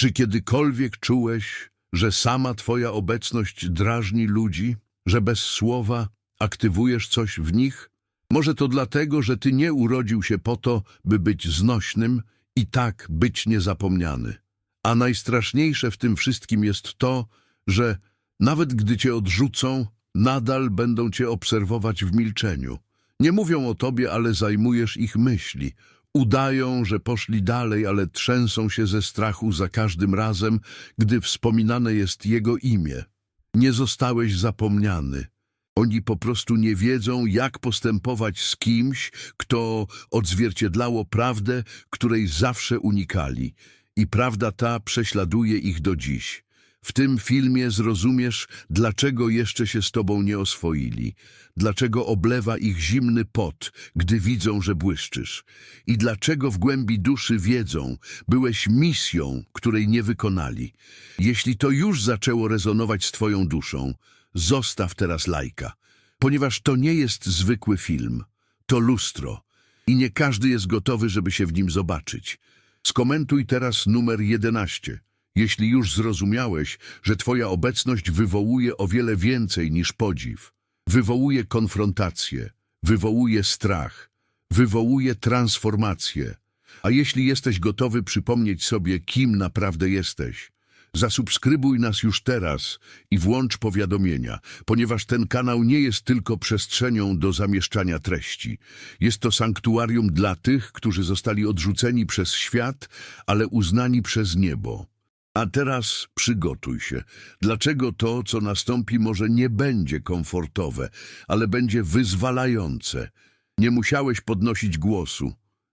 Czy kiedykolwiek czułeś, że sama Twoja obecność drażni ludzi, że bez słowa aktywujesz coś w nich? Może to dlatego, że Ty nie urodził się po to, by być znośnym i tak być niezapomniany. A najstraszniejsze w tym wszystkim jest to, że nawet gdy Cię odrzucą, nadal będą Cię obserwować w milczeniu. Nie mówią o Tobie, ale zajmujesz ich myśli. Udają, że poszli dalej, ale trzęsą się ze strachu za każdym razem, gdy wspominane jest Jego imię. Nie zostałeś zapomniany. Oni po prostu nie wiedzą, jak postępować z kimś, kto odzwierciedlało prawdę, której zawsze unikali. I prawda ta prześladuje ich do dziś. W tym filmie zrozumiesz, dlaczego jeszcze się z tobą nie oswoili, dlaczego oblewa ich zimny pot, gdy widzą, że błyszczysz i dlaczego w głębi duszy wiedzą, byłeś misją, której nie wykonali. Jeśli to już zaczęło rezonować z twoją duszą, zostaw teraz lajka, ponieważ to nie jest zwykły film, to lustro i nie każdy jest gotowy, żeby się w nim zobaczyć. Skomentuj teraz numer 11. Jeśli już zrozumiałeś, że Twoja obecność wywołuje o wiele więcej niż podziw, wywołuje konfrontację, wywołuje strach, wywołuje transformację. A jeśli jesteś gotowy przypomnieć sobie, kim naprawdę jesteś, zasubskrybuj nas już teraz i włącz powiadomienia, ponieważ ten kanał nie jest tylko przestrzenią do zamieszczania treści. Jest to sanktuarium dla tych, którzy zostali odrzuceni przez świat, ale uznani przez niebo. A teraz przygotuj się. Dlaczego to, co nastąpi, może nie będzie komfortowe, ale będzie wyzwalające? Nie musiałeś podnosić głosu.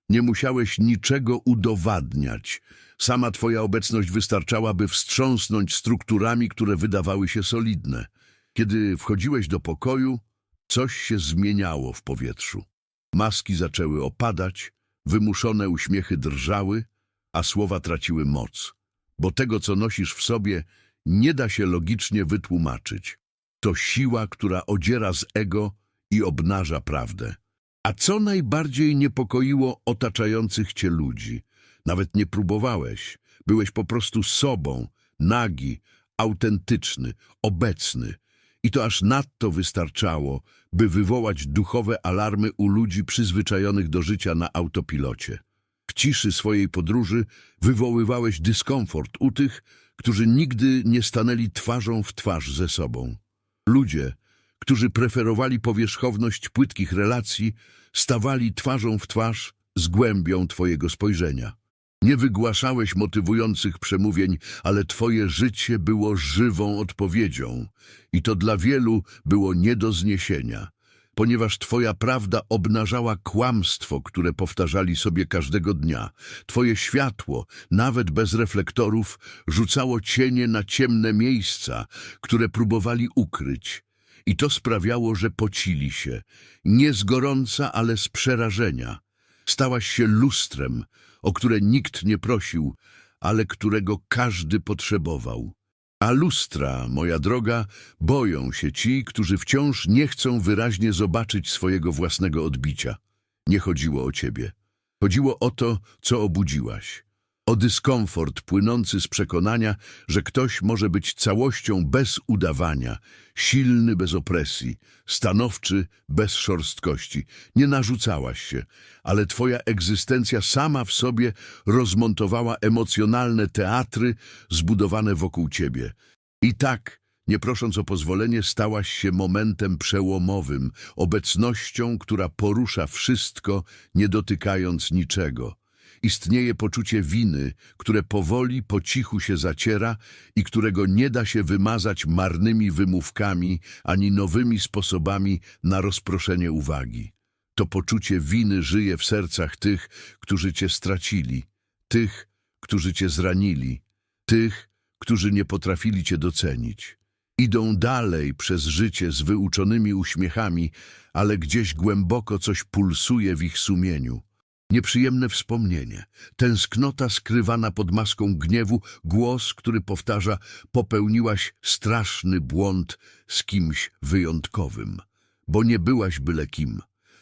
Nie musiałeś niczego udowadniać. Sama twoja obecność wystarczała, by wstrząsnąć strukturami, które wydawały się solidne. Kiedy wchodziłeś do pokoju, coś się zmieniało w powietrzu. Maski zaczęły opadać, wymuszone uśmiechy drżały, a słowa traciły moc bo tego, co nosisz w sobie, nie da się logicznie wytłumaczyć. To siła, która odziera z ego i obnaża prawdę. A co najbardziej niepokoiło otaczających cię ludzi? Nawet nie próbowałeś. Byłeś po prostu sobą, nagi, autentyczny, obecny. I to aż nadto wystarczało, by wywołać duchowe alarmy u ludzi przyzwyczajonych do życia na autopilocie. Ciszy swojej podróży wywoływałeś dyskomfort u tych, którzy nigdy nie stanęli twarzą w twarz ze sobą. Ludzie, którzy preferowali powierzchowność płytkich relacji, stawali twarzą w twarz z głębią twojego spojrzenia. Nie wygłaszałeś motywujących przemówień, ale twoje życie było żywą odpowiedzią i to dla wielu było nie do zniesienia ponieważ Twoja prawda obnażała kłamstwo, które powtarzali sobie każdego dnia. Twoje światło, nawet bez reflektorów, rzucało cienie na ciemne miejsca, które próbowali ukryć. I to sprawiało, że pocili się, nie z gorąca, ale z przerażenia. Stałaś się lustrem, o które nikt nie prosił, ale którego każdy potrzebował. A lustra, moja droga, boją się ci, którzy wciąż nie chcą wyraźnie zobaczyć swojego własnego odbicia. Nie chodziło o ciebie. Chodziło o to, co obudziłaś. O dyskomfort płynący z przekonania, że ktoś może być całością bez udawania, silny bez opresji, stanowczy bez szorstkości. Nie narzucałaś się, ale twoja egzystencja sama w sobie rozmontowała emocjonalne teatry zbudowane wokół ciebie. I tak, nie prosząc o pozwolenie, stałaś się momentem przełomowym, obecnością, która porusza wszystko, nie dotykając niczego. Istnieje poczucie winy, które powoli po cichu się zaciera i którego nie da się wymazać marnymi wymówkami ani nowymi sposobami na rozproszenie uwagi. To poczucie winy żyje w sercach tych, którzy cię stracili, tych, którzy cię zranili, tych, którzy nie potrafili cię docenić. Idą dalej przez życie z wyuczonymi uśmiechami, ale gdzieś głęboko coś pulsuje w ich sumieniu. Nieprzyjemne wspomnienie, tęsknota skrywana pod maską gniewu, głos, który powtarza popełniłaś straszny błąd z kimś wyjątkowym, bo nie byłaś byle kim.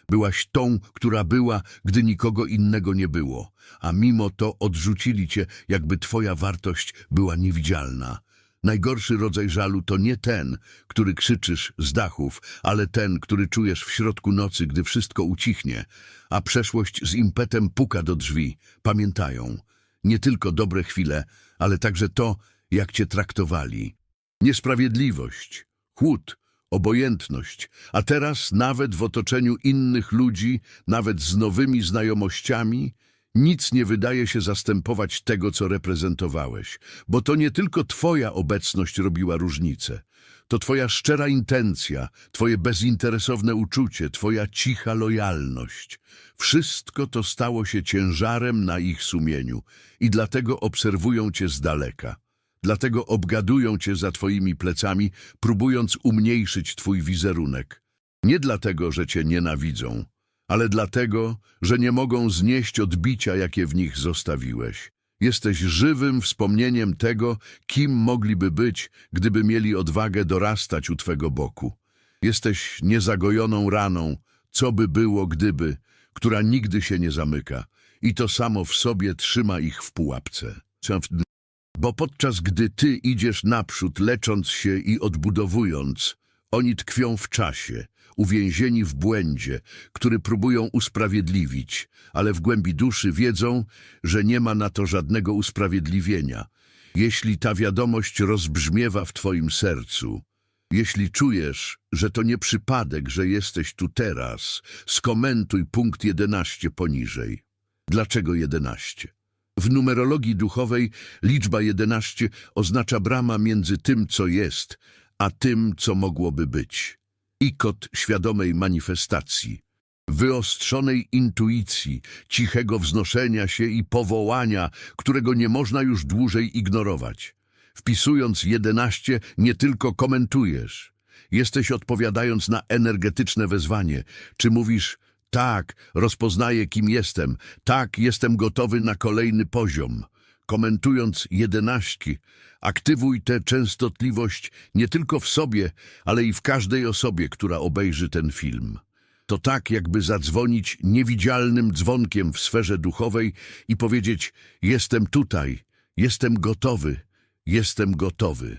Byłaś tą, która była, gdy nikogo innego nie było, a mimo to odrzucili cię, jakby twoja wartość była niewidzialna. Najgorszy rodzaj żalu to nie ten, który krzyczysz z dachów, ale ten, który czujesz w środku nocy, gdy wszystko ucichnie, a przeszłość z impetem puka do drzwi. Pamiętają nie tylko dobre chwile, ale także to, jak cię traktowali. Niesprawiedliwość, chłód, obojętność, a teraz nawet w otoczeniu innych ludzi, nawet z nowymi znajomościami, nic nie wydaje się zastępować tego, co reprezentowałeś, bo to nie tylko twoja obecność robiła różnicę. To twoja szczera intencja, twoje bezinteresowne uczucie, twoja cicha lojalność. Wszystko to stało się ciężarem na ich sumieniu i dlatego obserwują cię z daleka. Dlatego obgadują cię za twoimi plecami, próbując umniejszyć twój wizerunek. Nie dlatego, że cię nienawidzą, ale dlatego, że nie mogą znieść odbicia, jakie w nich zostawiłeś. Jesteś żywym wspomnieniem tego, kim mogliby być, gdyby mieli odwagę dorastać u twego boku. Jesteś niezagojoną raną, co by było gdyby, która nigdy się nie zamyka i to samo w sobie trzyma ich w pułapce. Bo podczas gdy ty idziesz naprzód, lecząc się i odbudowując, oni tkwią w czasie, uwięzieni w błędzie, który próbują usprawiedliwić, ale w głębi duszy wiedzą, że nie ma na to żadnego usprawiedliwienia. Jeśli ta wiadomość rozbrzmiewa w twoim sercu, jeśli czujesz, że to nie przypadek, że jesteś tu teraz, skomentuj punkt 11 poniżej. Dlaczego 11? W numerologii duchowej liczba 11 oznacza brama między tym, co jest, a tym, co mogłoby być. Ikot świadomej manifestacji, wyostrzonej intuicji, cichego wznoszenia się i powołania, którego nie można już dłużej ignorować. Wpisując 11 nie tylko komentujesz. Jesteś odpowiadając na energetyczne wezwanie. Czy mówisz, tak, rozpoznaję kim jestem, tak, jestem gotowy na kolejny poziom. Komentując jedenaśki, aktywuj tę częstotliwość nie tylko w sobie, ale i w każdej osobie, która obejrzy ten film. To tak, jakby zadzwonić niewidzialnym dzwonkiem w sferze duchowej i powiedzieć: Jestem tutaj, jestem gotowy, jestem gotowy.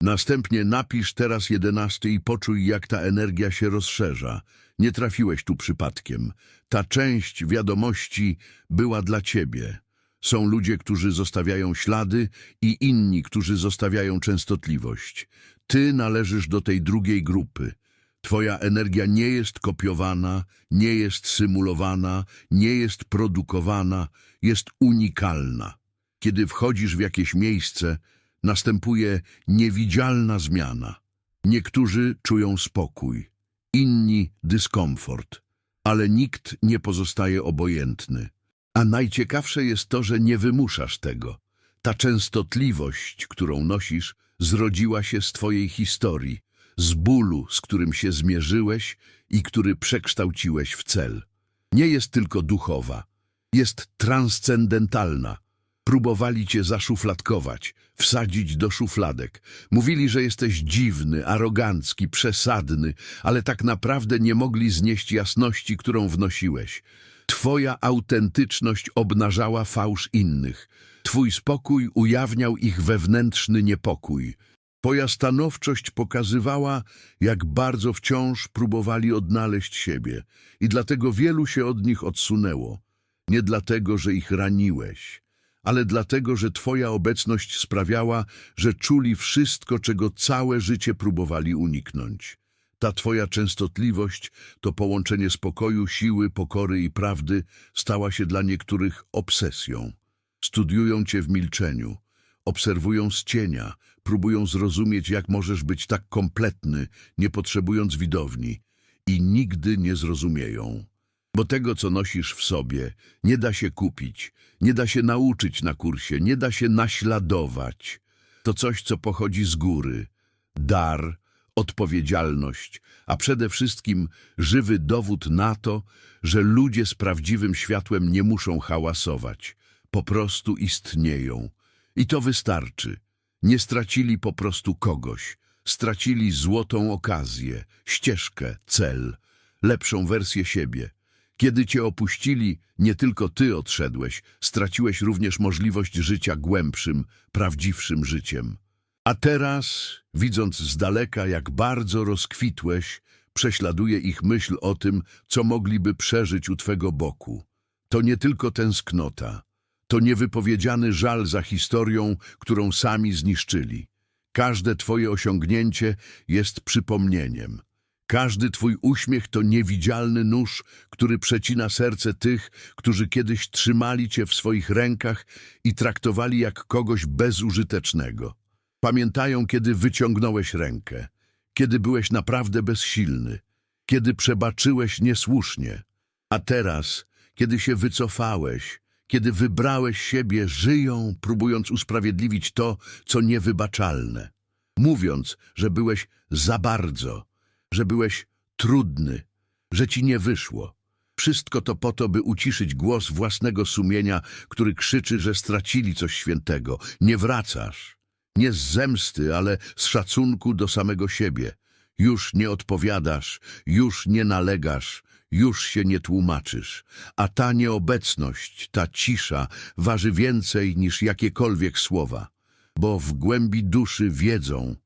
Następnie napisz teraz jedenasty i poczuj, jak ta energia się rozszerza. Nie trafiłeś tu przypadkiem. Ta część wiadomości była dla ciebie. Są ludzie, którzy zostawiają ślady i inni, którzy zostawiają częstotliwość. Ty należysz do tej drugiej grupy. Twoja energia nie jest kopiowana, nie jest symulowana, nie jest produkowana, jest unikalna. Kiedy wchodzisz w jakieś miejsce, następuje niewidzialna zmiana. Niektórzy czują spokój, inni dyskomfort, ale nikt nie pozostaje obojętny. A najciekawsze jest to, że nie wymuszasz tego. Ta częstotliwość, którą nosisz, zrodziła się z twojej historii, z bólu, z którym się zmierzyłeś i który przekształciłeś w cel. Nie jest tylko duchowa, jest transcendentalna. Próbowali cię zaszufladkować, wsadzić do szufladek. Mówili, że jesteś dziwny, arogancki, przesadny, ale tak naprawdę nie mogli znieść jasności, którą wnosiłeś. Twoja autentyczność obnażała fałsz innych. Twój spokój ujawniał ich wewnętrzny niepokój. Twoja stanowczość pokazywała, jak bardzo wciąż próbowali odnaleźć siebie i dlatego wielu się od nich odsunęło. Nie dlatego, że ich raniłeś, ale dlatego, że Twoja obecność sprawiała, że czuli wszystko, czego całe życie próbowali uniknąć. Ta Twoja częstotliwość, to połączenie spokoju, siły, pokory i prawdy stała się dla niektórych obsesją. Studiują Cię w milczeniu, obserwują z cienia, próbują zrozumieć, jak możesz być tak kompletny, nie potrzebując widowni i nigdy nie zrozumieją. Bo tego, co nosisz w sobie, nie da się kupić, nie da się nauczyć na kursie, nie da się naśladować. To coś, co pochodzi z góry. Dar, odpowiedzialność, a przede wszystkim żywy dowód na to, że ludzie z prawdziwym światłem nie muszą hałasować. Po prostu istnieją. I to wystarczy. Nie stracili po prostu kogoś. Stracili złotą okazję, ścieżkę, cel. lepszą wersję siebie. Kiedy cię opuścili, nie tylko ty odszedłeś, straciłeś również możliwość życia głębszym, prawdziwszym życiem. A teraz, widząc z daleka, jak bardzo rozkwitłeś, prześladuje ich myśl o tym, co mogliby przeżyć u twego boku. To nie tylko tęsknota, to niewypowiedziany żal za historią, którą sami zniszczyli. Każde twoje osiągnięcie jest przypomnieniem. Każdy twój uśmiech to niewidzialny nóż, który przecina serce tych, którzy kiedyś trzymali cię w swoich rękach i traktowali jak kogoś bezużytecznego. Pamiętają, kiedy wyciągnąłeś rękę, kiedy byłeś naprawdę bezsilny, kiedy przebaczyłeś niesłusznie. A teraz, kiedy się wycofałeś, kiedy wybrałeś siebie, żyją, próbując usprawiedliwić to, co niewybaczalne. Mówiąc, że byłeś za bardzo, że byłeś trudny, że ci nie wyszło. Wszystko to po to, by uciszyć głos własnego sumienia, który krzyczy, że stracili coś świętego. Nie wracasz. Nie z zemsty, ale z szacunku do samego siebie. Już nie odpowiadasz, już nie nalegasz, już się nie tłumaczysz. A ta nieobecność, ta cisza waży więcej niż jakiekolwiek słowa. Bo w głębi duszy wiedzą,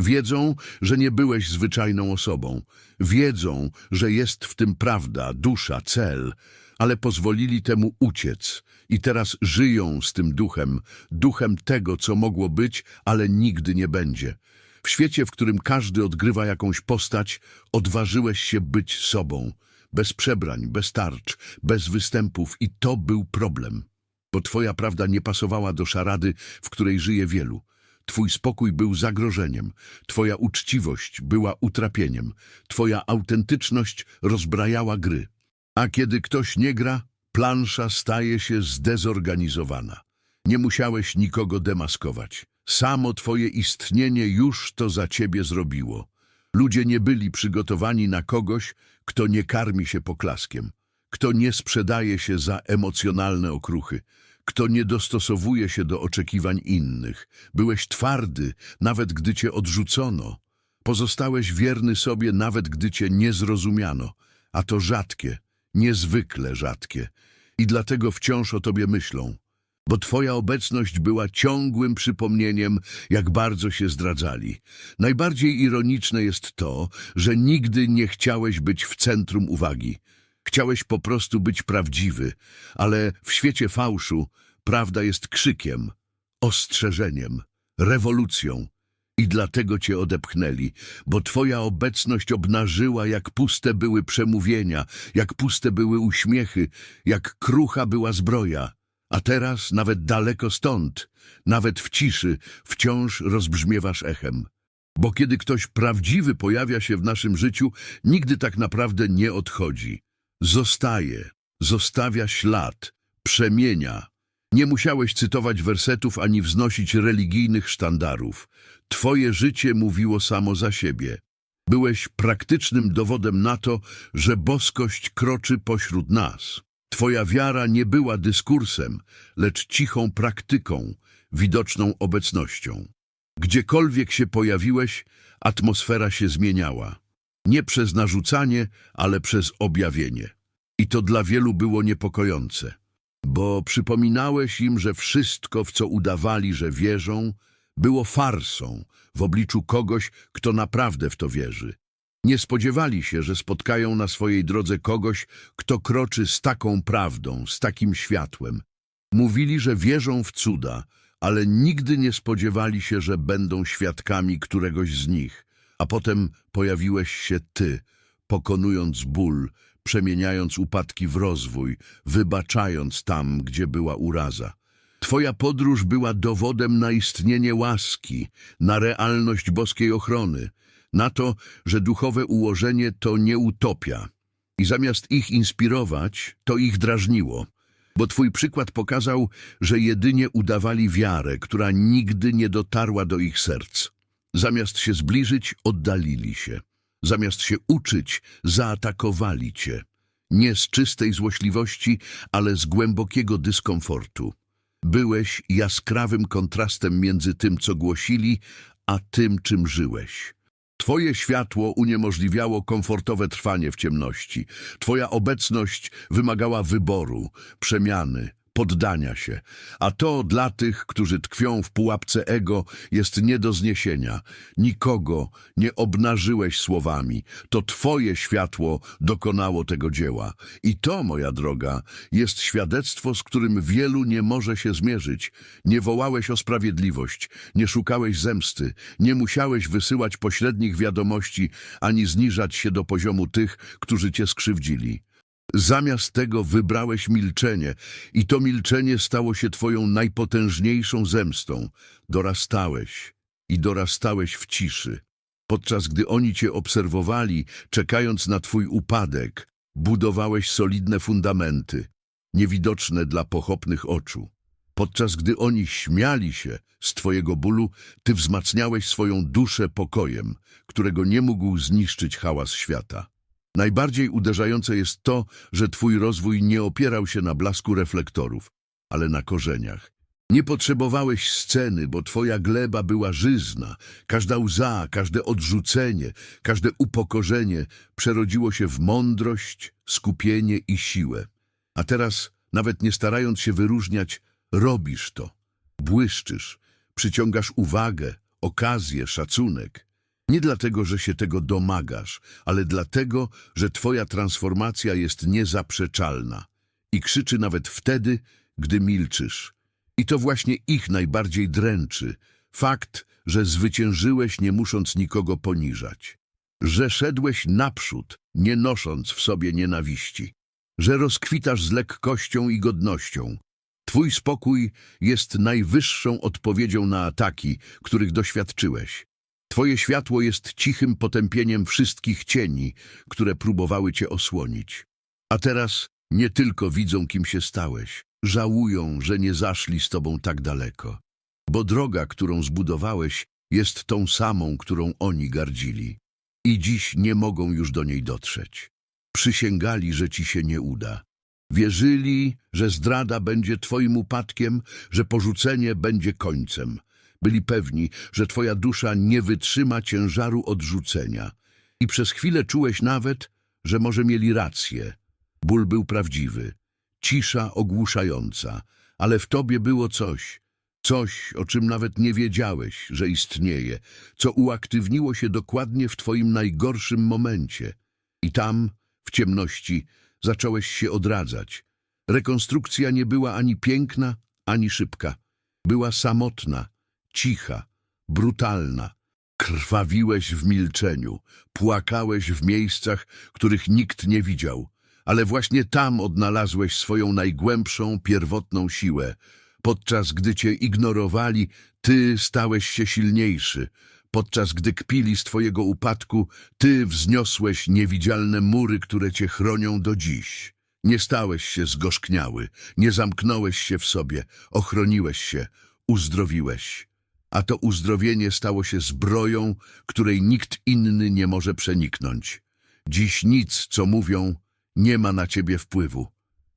Wiedzą, że nie byłeś zwyczajną osobą. Wiedzą, że jest w tym prawda, dusza, cel, ale pozwolili temu uciec i teraz żyją z tym duchem, duchem tego, co mogło być, ale nigdy nie będzie. W świecie, w którym każdy odgrywa jakąś postać, odważyłeś się być sobą, bez przebrań, bez tarcz, bez występów i to był problem. Bo twoja prawda nie pasowała do szarady, w której żyje wielu. Twój spokój był zagrożeniem, Twoja uczciwość była utrapieniem, Twoja autentyczność rozbrajała gry. A kiedy ktoś nie gra, plansza staje się zdezorganizowana. Nie musiałeś nikogo demaskować. Samo Twoje istnienie już to za Ciebie zrobiło. Ludzie nie byli przygotowani na kogoś, kto nie karmi się poklaskiem, kto nie sprzedaje się za emocjonalne okruchy, kto nie dostosowuje się do oczekiwań innych. Byłeś twardy, nawet gdy cię odrzucono. Pozostałeś wierny sobie, nawet gdy cię nie zrozumiano. A to rzadkie, niezwykle rzadkie. I dlatego wciąż o tobie myślą. Bo twoja obecność była ciągłym przypomnieniem, jak bardzo się zdradzali. Najbardziej ironiczne jest to, że nigdy nie chciałeś być w centrum uwagi. Chciałeś po prostu być prawdziwy, ale w świecie fałszu prawda jest krzykiem, ostrzeżeniem, rewolucją. I dlatego cię odepchnęli, bo twoja obecność obnażyła, jak puste były przemówienia, jak puste były uśmiechy, jak krucha była zbroja. A teraz, nawet daleko stąd, nawet w ciszy, wciąż rozbrzmiewasz echem. Bo kiedy ktoś prawdziwy pojawia się w naszym życiu, nigdy tak naprawdę nie odchodzi. Zostaje, zostawia ślad, przemienia. Nie musiałeś cytować wersetów ani wznosić religijnych sztandarów. Twoje życie mówiło samo za siebie. Byłeś praktycznym dowodem na to, że boskość kroczy pośród nas. Twoja wiara nie była dyskursem, lecz cichą praktyką, widoczną obecnością. Gdziekolwiek się pojawiłeś, atmosfera się zmieniała. Nie przez narzucanie, ale przez objawienie. I to dla wielu było niepokojące, bo przypominałeś im, że wszystko, w co udawali, że wierzą, było farsą w obliczu kogoś, kto naprawdę w to wierzy. Nie spodziewali się, że spotkają na swojej drodze kogoś, kto kroczy z taką prawdą, z takim światłem. Mówili, że wierzą w cuda, ale nigdy nie spodziewali się, że będą świadkami któregoś z nich. A potem pojawiłeś się Ty, pokonując ból, przemieniając upadki w rozwój, wybaczając tam, gdzie była uraza. Twoja podróż była dowodem na istnienie łaski, na realność boskiej ochrony, na to, że duchowe ułożenie to nie utopia. I zamiast ich inspirować, to ich drażniło, bo Twój przykład pokazał, że jedynie udawali wiarę, która nigdy nie dotarła do ich serc. Zamiast się zbliżyć, oddalili się. Zamiast się uczyć, zaatakowali cię. Nie z czystej złośliwości, ale z głębokiego dyskomfortu. Byłeś jaskrawym kontrastem między tym, co głosili, a tym, czym żyłeś. Twoje światło uniemożliwiało komfortowe trwanie w ciemności. Twoja obecność wymagała wyboru, przemiany, poddania się. A to dla tych, którzy tkwią w pułapce ego, jest nie do zniesienia. Nikogo nie obnażyłeś słowami. To Twoje światło dokonało tego dzieła. I to, moja droga, jest świadectwo, z którym wielu nie może się zmierzyć. Nie wołałeś o sprawiedliwość, nie szukałeś zemsty, nie musiałeś wysyłać pośrednich wiadomości, ani zniżać się do poziomu tych, którzy cię skrzywdzili. Zamiast tego wybrałeś milczenie i to milczenie stało się twoją najpotężniejszą zemstą. Dorastałeś i dorastałeś w ciszy. Podczas gdy oni cię obserwowali, czekając na twój upadek, budowałeś solidne fundamenty, niewidoczne dla pochopnych oczu. Podczas gdy oni śmiali się z twojego bólu, ty wzmacniałeś swoją duszę pokojem, którego nie mógł zniszczyć hałas świata. Najbardziej uderzające jest to, że twój rozwój nie opierał się na blasku reflektorów, ale na korzeniach. Nie potrzebowałeś sceny, bo twoja gleba była żyzna. Każda łza, każde odrzucenie, każde upokorzenie przerodziło się w mądrość, skupienie i siłę. A teraz, nawet nie starając się wyróżniać, robisz to. Błyszczysz, przyciągasz uwagę, okazję, szacunek. Nie dlatego, że się tego domagasz, ale dlatego, że twoja transformacja jest niezaprzeczalna i krzyczy nawet wtedy, gdy milczysz. I to właśnie ich najbardziej dręczy. Fakt, że zwyciężyłeś, nie musząc nikogo poniżać. Że szedłeś naprzód, nie nosząc w sobie nienawiści. Że rozkwitasz z lekkością i godnością. Twój spokój jest najwyższą odpowiedzią na ataki, których doświadczyłeś. Twoje światło jest cichym potępieniem wszystkich cieni, które próbowały cię osłonić. A teraz nie tylko widzą, kim się stałeś, żałują, że nie zaszli z tobą tak daleko. Bo droga, którą zbudowałeś, jest tą samą, którą oni gardzili. I dziś nie mogą już do niej dotrzeć. Przysięgali, że ci się nie uda. Wierzyli, że zdrada będzie twoim upadkiem, że porzucenie będzie końcem. Byli pewni, że twoja dusza nie wytrzyma ciężaru odrzucenia. I przez chwilę czułeś nawet, że może mieli rację. Ból był prawdziwy, cisza ogłuszająca, ale w tobie było coś, coś, o czym nawet nie wiedziałeś, że istnieje, co uaktywniło się dokładnie w twoim najgorszym momencie. I tam, w ciemności, zacząłeś się odradzać. Rekonstrukcja nie była ani piękna, ani szybka. Była samotna, cicha, brutalna. Krwawiłeś w milczeniu, płakałeś w miejscach, których nikt nie widział, ale właśnie tam odnalazłeś swoją najgłębszą, pierwotną siłę. Podczas gdy cię ignorowali, ty stałeś się silniejszy. Podczas gdy kpili z twojego upadku, ty wzniosłeś niewidzialne mury, które cię chronią do dziś. Nie stałeś się zgorzkniały, nie zamknąłeś się w sobie, ochroniłeś się, uzdrowiłeś. A to uzdrowienie stało się zbroją, której nikt inny nie może przeniknąć. Dziś nic, co mówią, nie ma na ciebie wpływu.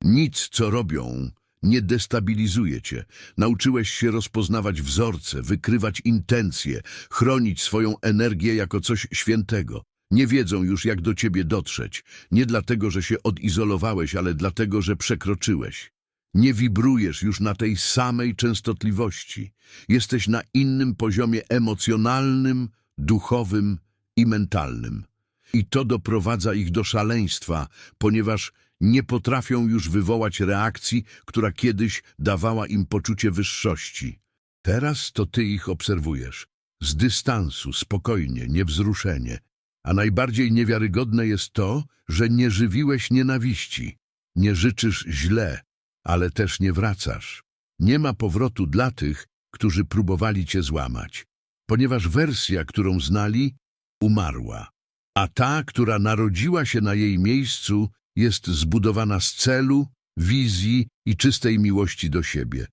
Nic, co robią, nie destabilizuje cię. Nauczyłeś się rozpoznawać wzorce, wykrywać intencje, chronić swoją energię jako coś świętego. Nie wiedzą już, jak do ciebie dotrzeć. Nie dlatego, że się odizolowałeś, ale dlatego, że przekroczyłeś. Nie wibrujesz już na tej samej częstotliwości. Jesteś na innym poziomie emocjonalnym, duchowym i mentalnym. I to doprowadza ich do szaleństwa, ponieważ nie potrafią już wywołać reakcji, która kiedyś dawała im poczucie wyższości. Teraz to ty ich obserwujesz. Z dystansu, spokojnie, niewzruszenie. A najbardziej niewiarygodne jest to, że nie żywiłeś nienawiści. Nie życzysz źle, ale też nie wracasz. Nie ma powrotu dla tych, którzy próbowali cię złamać, ponieważ wersja, którą znali, umarła. A ta, która narodziła się na jej miejscu, jest zbudowana z celu, wizji i czystej miłości do siebie.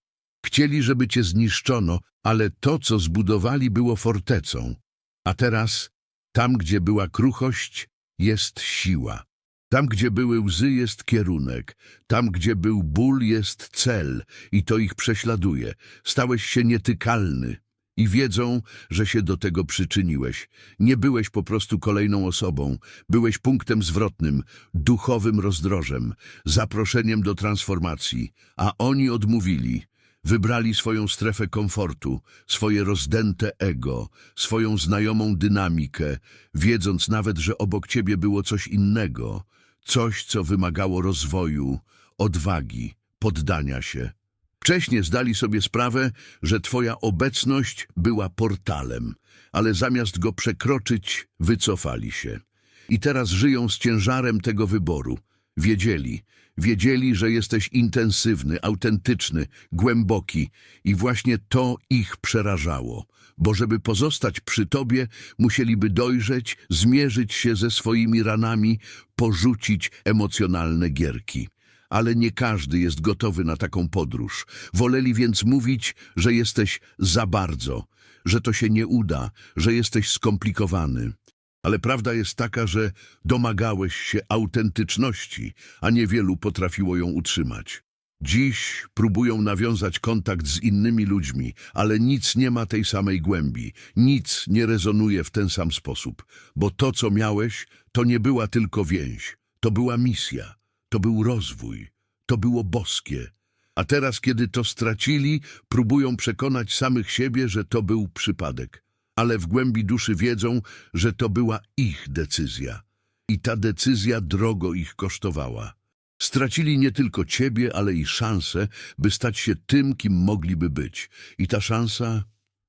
Chcieli, żeby cię zniszczono, ale to, co zbudowali, było fortecą. A teraz, tam, gdzie była kruchość, jest siła. Tam, gdzie były łzy, jest kierunek. Tam, gdzie był ból, jest cel i to ich prześladuje. Stałeś się nietykalny i wiedzą, że się do tego przyczyniłeś. Nie byłeś po prostu kolejną osobą, byłeś punktem zwrotnym, duchowym rozdrożem, zaproszeniem do transformacji, a oni odmówili. Wybrali swoją strefę komfortu, swoje rozdęte ego, swoją znajomą dynamikę, wiedząc nawet, że obok ciebie było coś innego, coś, co wymagało rozwoju, odwagi, poddania się. Wcześniej zdali sobie sprawę, że twoja obecność była portalem, ale zamiast go przekroczyć, wycofali się. I teraz żyją z ciężarem tego wyboru. Wiedzieli, wiedzieli, że jesteś intensywny, autentyczny, głęboki i właśnie to ich przerażało, bo żeby pozostać przy tobie, musieliby dojrzeć, zmierzyć się ze swoimi ranami, porzucić emocjonalne gierki. Ale nie każdy jest gotowy na taką podróż. Woleli więc mówić, że jesteś za bardzo, że to się nie uda, że jesteś skomplikowany. Ale prawda jest taka, że domagałeś się autentyczności, a niewielu potrafiło ją utrzymać. Dziś próbują nawiązać kontakt z innymi ludźmi, ale nic nie ma tej samej głębi, nic nie rezonuje w ten sam sposób, bo to, co miałeś, to nie była tylko więź, to była misja, to był rozwój, to było boskie. A teraz, kiedy to stracili, próbują przekonać samych siebie, że to był przypadek ale w głębi duszy wiedzą, że to była ich decyzja. I ta decyzja drogo ich kosztowała. Stracili nie tylko ciebie, ale i szansę, by stać się tym, kim mogliby być. I ta szansa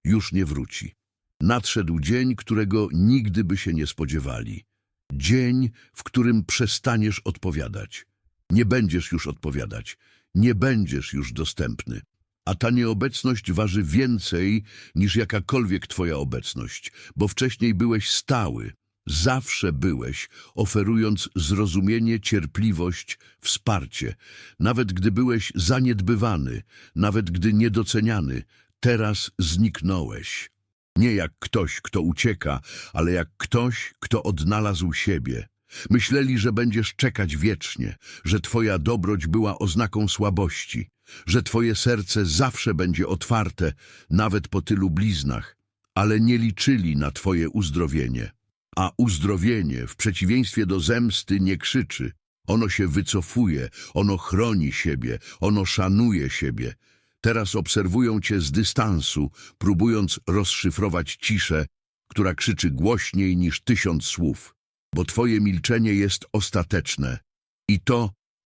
już nie wróci. Nadszedł dzień, którego nigdy by się nie spodziewali. Dzień, w którym przestaniesz odpowiadać. Nie będziesz już odpowiadać. Nie będziesz już dostępny. A ta nieobecność waży więcej niż jakakolwiek twoja obecność, bo wcześniej byłeś stały, zawsze byłeś, oferując zrozumienie, cierpliwość, wsparcie. Nawet gdy byłeś zaniedbywany, nawet gdy niedoceniany, teraz zniknąłeś. Nie jak ktoś, kto ucieka, ale jak ktoś, kto odnalazł siebie. Myśleli, że będziesz czekać wiecznie, że twoja dobroć była oznaką słabości, że twoje serce zawsze będzie otwarte, nawet po tylu bliznach, ale nie liczyli na twoje uzdrowienie. A uzdrowienie, w przeciwieństwie do zemsty, nie krzyczy. Ono się wycofuje, ono chroni siebie, ono szanuje siebie. Teraz obserwują cię z dystansu, próbując rozszyfrować ciszę, która krzyczy głośniej niż tysiąc słów bo Twoje milczenie jest ostateczne i to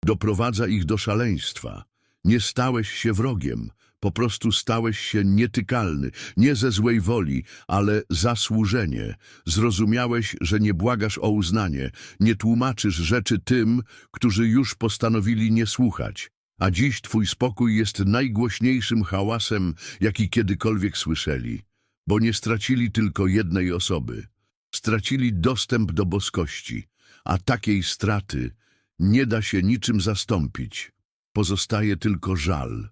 doprowadza ich do szaleństwa. Nie stałeś się wrogiem, po prostu stałeś się nietykalny, nie ze złej woli, ale zasłużenie. Zrozumiałeś, że nie błagasz o uznanie, nie tłumaczysz rzeczy tym, którzy już postanowili nie słuchać. A dziś Twój spokój jest najgłośniejszym hałasem, jaki kiedykolwiek słyszeli, bo nie stracili tylko jednej osoby. Stracili dostęp do boskości, a takiej straty nie da się niczym zastąpić. Pozostaje tylko żal.